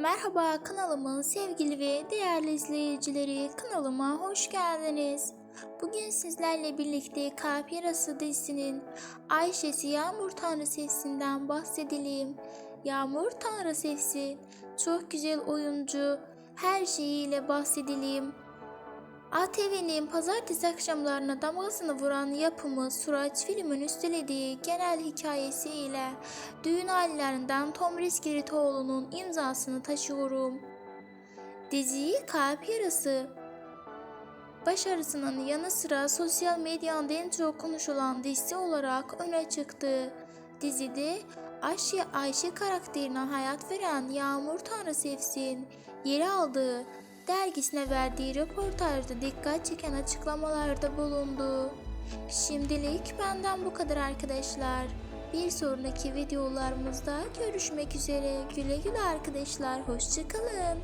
Merhaba kanalımın sevgili ve değerli izleyicileri kanalıma hoş geldiniz. Bugün sizlerle birlikte Kalp Yarası dizisinin Ayşe'si Yağmur Tanrı Sevsi'nden bahsedelim. Yağmur Tanrı Sevsi çok güzel oyuncu her şeyiyle bahsedelim. ATV'nin pazartesi akşamlarına damgasını vuran yapımı Suraç filmin üstelediği genel hikayesiyle düğün hallerinden Tom Rizkiritoğlu'nun imzasını taşıyorum. Diziyi Kalp Yarası başarısının yanı sıra sosyal medyada en çok konuşulan dizi olarak öne çıktı. Dizide Ayşe Ayşe karakterine hayat veren Yağmur Tanrı Sevsin yeri aldığı dergisine verdiği röportajda dikkat çeken açıklamalarda bulundu. Şimdilik benden bu kadar arkadaşlar. Bir sonraki videolarımızda görüşmek üzere. Güle güle arkadaşlar. Hoşçakalın.